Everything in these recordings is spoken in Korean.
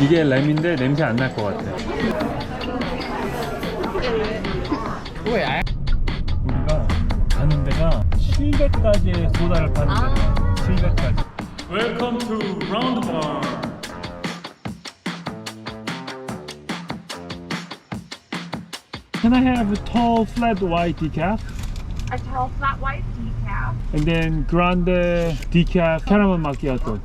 이게 램인데 냄새 안 날 것 같아. 왜? 우리가 가는 데가 700가지의 소다를 파는 아. 데야. 700가지. Welcome to Round Bar. Can I have a tall flat white decaf A tall flat white decaf. and then grande decaf caramel macchiato?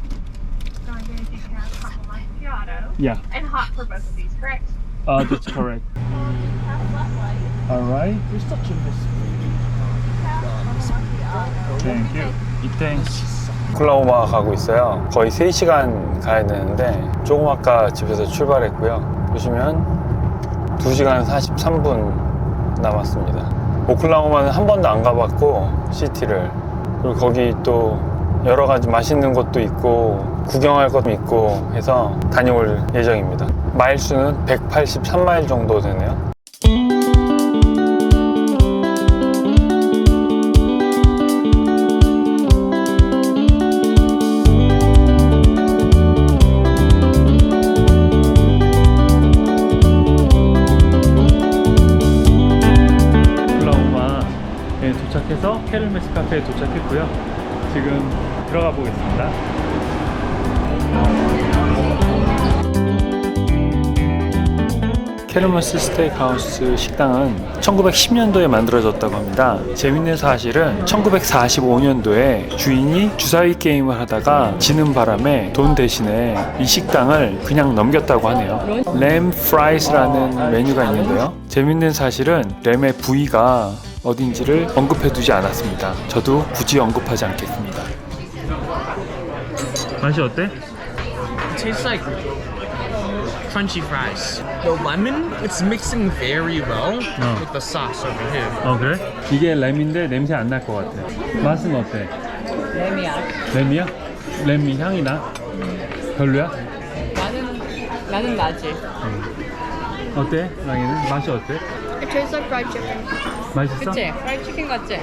Grande decaf caramel macchiato. Yeah, And hot for both of these, correct? uh, that's correct. All right. You're such a miss. Thank you. Thanks. 오클라호마 가고 있어요. 거의 3시간 가야 되는데 조금 아까 집에서 출발했고요. 보시면 2시간 43분 남았습니다. 오클라호마는 한 번도 안 가봤고 시티를 그리고 거기 또 여러 가지 맛있는 것도 있고 구경할 것도 있고 해서 다녀올 예정입니다. 마일 수는 183마일 정도 되네요. 오클라호마에 도착해서 케르메스 카페에 도착했고요. 지금 들어가 보겠습니다. 케르머스 스테이크하우스 식당은 1910년도에 만들어졌다고 합니다. 재밌는 사실은 1945년도에 주인이 주사위 게임을 하다가 지는 바람에 돈 대신에 이 식당을 그냥 넘겼다고 하네요. 램 프라이스라는 메뉴가 있는데요. 재밌는 사실은 램의 부위가 어딘지를 언급해두지 않았습니다. 저도 굳이 언급하지 않겠습니다. 맛이 어때? It tastes like crunchy fries. The lemon, it's mixing very well Oh. with the sauce over here. 어 그래? 이게 램인데 냄새 안 날 것 같아. 맛은 어때? 램이야. 램이야? 램이 향이 나? 별로야? 나는 나는 나지. 어때? 랑이는 맛이 어때? It tastes like fried chicken. 맛있어? 그치? 프라이 치킨 같지?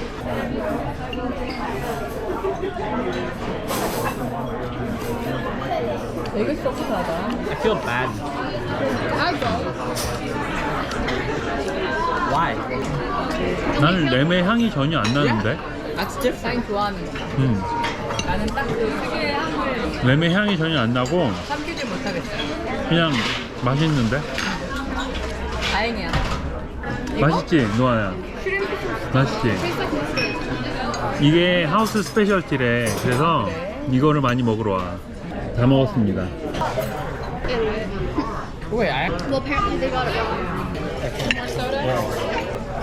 되게. I feel bad. I don't. Why? 나는 램의 향이 전혀 안 나는데. That's different. 난 좋아하는 거. 음. 나는 딱그 특유의 향을 램의 향이 전혀 안 나고 삼키지 못하겠어. 그냥 맛있는데. 다행이야. 맛있지, 노아야. 맛있지. 이게 하우스 스페셜티래. 그래서 이거를 많이 먹으러 와. 다 먹었습니다. Wait, I Well, apparently they got it wrong.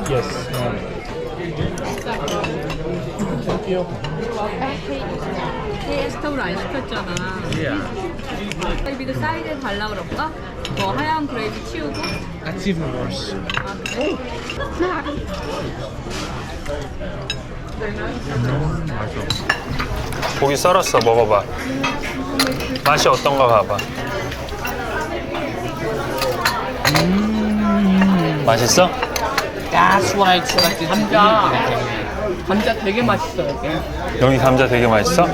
Yes. KS톱을 안 시켰잖아. yeah. 그래비도 사이드에 달라 그럴까? 뭐 하얀 그레이비 치우고? That's even worse. 아 그래? 맛있어. 고기 썰었어 먹어봐 맛이 어떤가 봐봐 맛있어? What I expected to be. 감자. 감자 되게 맛있어 여기. 여기 감자 되게 맛있어?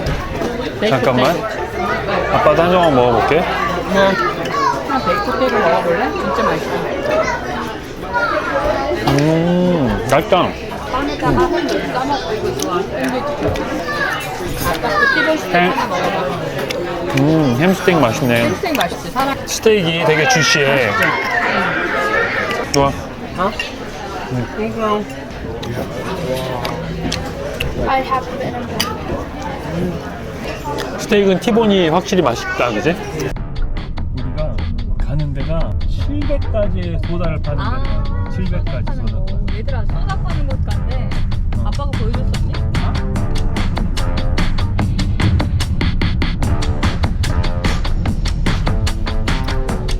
잠깐만. 아빠도 한 조각 먹어볼게 하나 베이크 테이크 먹어볼래? 진짜 맛있어. 음 맛있다 빵에다가 햄 싸먹고 이거 좋아. 샌드위치. 아까 그 띠본 스테이크 햄. 하나 먹어봐. 음 햄스테이크 맛있네 스테이크 맛있지? 사람 스테이크 되게 주시해 좋아 I have to been 스테이크는 티본이 확실히 맛있다 그지? 우리가 가는 데가 700가지의 소다를 파는 아. 데야. 700가지 소다. 얘들아 소다 파는 곳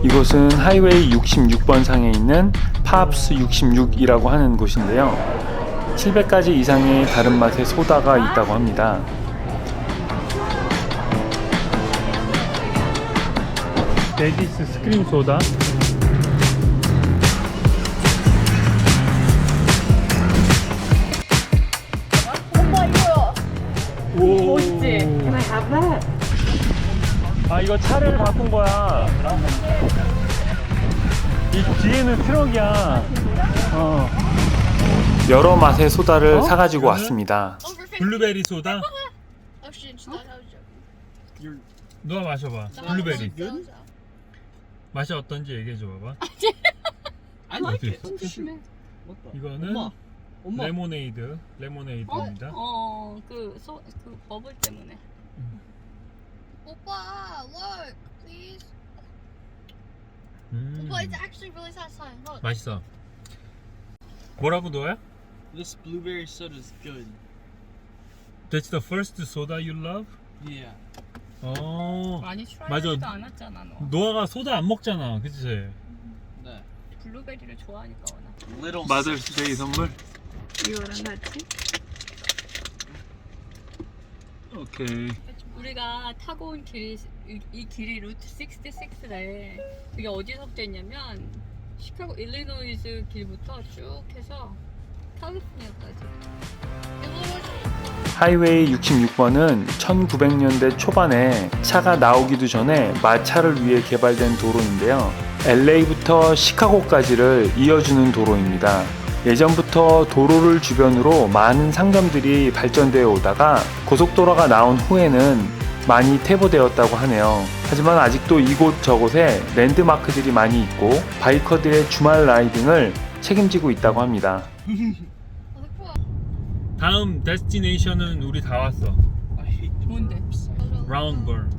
이곳은 하이웨이 66번 상에 있는 팝스 66이라고 하는 곳인데요. 700가지 이상의 다른 맛의 소다가 있다고 합니다. 데디스 스크림 소다. 오빠 이거요. 오. 멋있지? 아 이거 차를 바꾼 거야. 이 뒤에는 트럭이야. 어. 여러 맛의 소다를 어? 사가지고? 왔습니다. Over 50. 블루베리 소다. Joking. 너가 마셔봐. 블루베리. 맛이 어떤지 얘기해 줘 봐봐. I like it. 조심해. What the? 이거는 엄마. 엄마. 레모네이드. 레모네이드입니다. 어, 그, 소, 그 버블 때문에. Oppa, look, please. 음, Oppa, it's actually really satisfying. Look. 맛있어. 뭐라고 너야? This blueberry soda is good. That's the first soda you love? Yeah. 어. 많이 맞아. 추하지도 않았잖아, 너. 노아가 소다 안 먹잖아, 그치? 네. 블루베리를 좋아하니까 워낙. Little. 마들스데이 선물? 이거랑 같이. 오케이. 우리가 타고 온 길이, 길이 루트 66래. 그게 어디서부터 있냐면, 시카고 일리노이즈 길부터 쭉 해서 캘리포니아까지. 하이웨이 66번은 1900년대 초반에 차가 나오기도 전에 마차를 위해 개발된 도로인데요. LA부터 시카고까지를 이어주는 도로입니다. 예전부터 도로를 주변으로 많은 상점들이 발전되어 오다가 고속도로가 나온 후에는 많이 퇴보되었다고 하네요. 하지만 아직도 이곳 저곳에 랜드마크들이 많이 있고 바이커들의 주말 라이딩을 책임지고 있다고 합니다. 다음 데스티네이션은 우리 다 왔어. I hate the 뭔데? 라운드 번.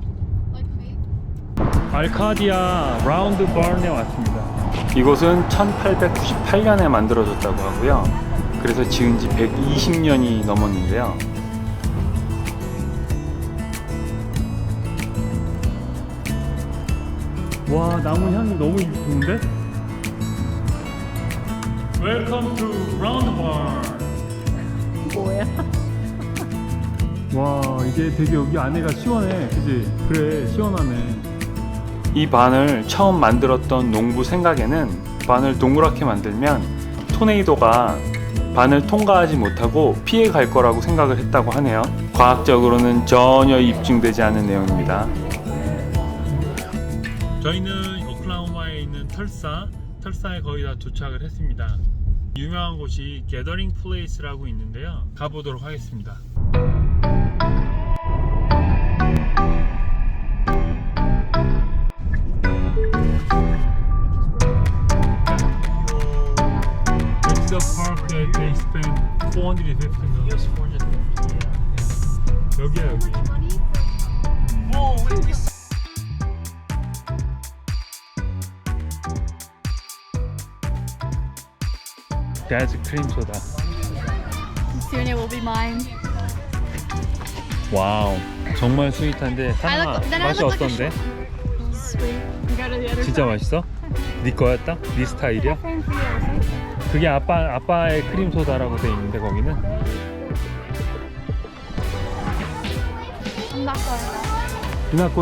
알카디아 라운드 번에 왔습니다. 이곳은 1898년에 만들어졌다고 하고요. 그래서 지은 지 120년이 넘었는데요. 와, 나무 향이 너무 좋은데? Welcome to Round Barn. 뭐야? 와 이게 되게 여기 안에가 시원해 그지 그래 시원하네 이 반을 처음 만들었던 농부 생각에는 반을 동그랗게 만들면 토네이도가 반을 통과하지 못하고 피해 갈 거라고 생각을 했다고 하네요. 과학적으로는 전혀 입증되지 않은 내용입니다. 저희는 오클라호마에 있는 털사 털사에 거의 다 도착을 했습니다. 유명한 곳이 게더링 플레이스라고 있는데요. 가보도록 하겠습니다 the park that they spent 450 million. Yes, 450. Yeah. 여기야 여기. Whoa, wait, we That's 크림 소다. Soon it will be mine. 와우. 정말 스윗한데 then I 맛이 like a 어떤데? Other 진짜 맛있어? 네 거였다? 네 스타일이야? 그게 아빠 아빠의 크림 소다라고 돼 있는데 거기는 I'm not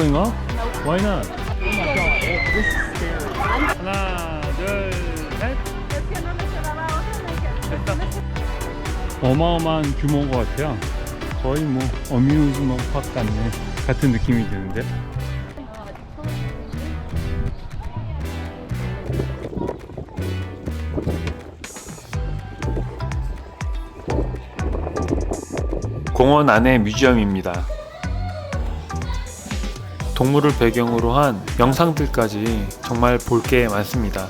not? 하나, 둘, 셋. 어마어마한 규모인 것 같아요. 거의 뭐 어뮤즈먼트 파크 같네. 같은 느낌이 드는데. 공원 안의 뮤지엄입니다. 동물을 배경으로 한 영상들까지 정말 볼 게 많습니다.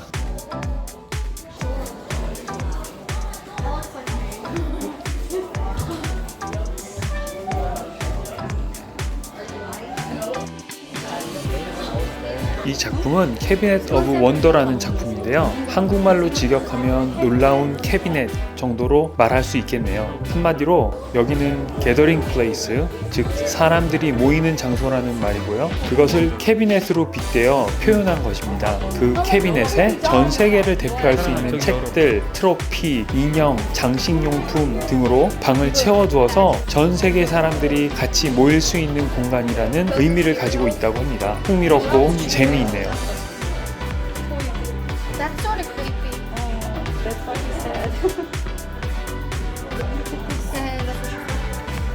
이 작품은 캐비넷 오브 원더라는 작품 인데요. 한국말로 직역하면 놀라운 캐비넷 정도로 말할 수 있겠네요. 한마디로 여기는 게더링 플레이스, 즉 사람들이 모이는 장소라는 말이고요. 그것을 캐비넷으로 빗대어 표현한 것입니다. 그 캐비넷에 전 세계를 대표할 수 있는 책들, 트로피, 인형, 장식용품 등으로 방을 채워두어서 전 세계 사람들이 같이 모일 수 있는 공간이라는 의미를 가지고 있다고 합니다. 흥미롭고 재미있네요.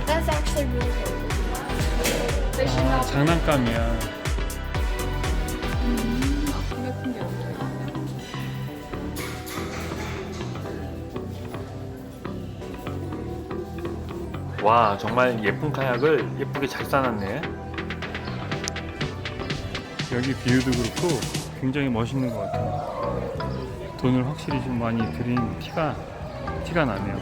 That's actually really cool. 아, 장난감이야. 와 정말 예쁜 카약을 예쁘게 잘 쌓았네. 여기 비유도 그렇고 굉장히 멋있는 것 같아. 돈을 확실히 좀 많이 들인 티가 티가 나네요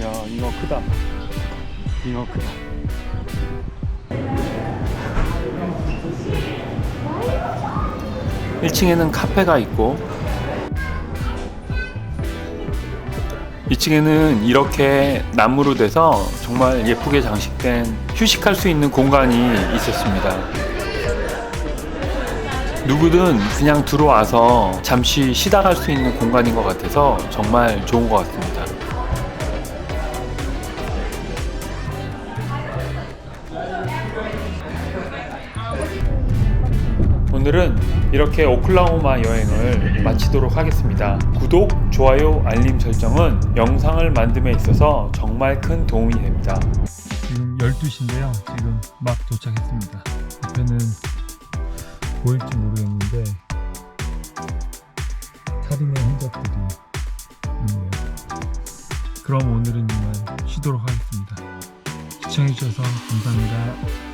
야 잉어 크다 잉어 크다 일층에는 카페가 있고 2층에는 이렇게 나무로 돼서 정말 예쁘게 장식된 휴식할 수 있는 공간이 있었습니다. 누구든 그냥 들어와서 잠시 쉬다 갈 수 있는 공간인 것 같아서 정말 좋은 것 같습니다. 이렇게 오클라호마 여행을 마치도록 하겠습니다. 구독, 좋아요, 알림 설정은 영상을 만듦에 있어서 정말 큰 도움이 됩니다. 지금 12시인데요. 지금 막 도착했습니다. 옆에는 보일지 모르겠는데 살인의 흔적들이 있네요. 그럼 오늘은 이만 쉬도록 하겠습니다. 시청해주셔서 감사합니다.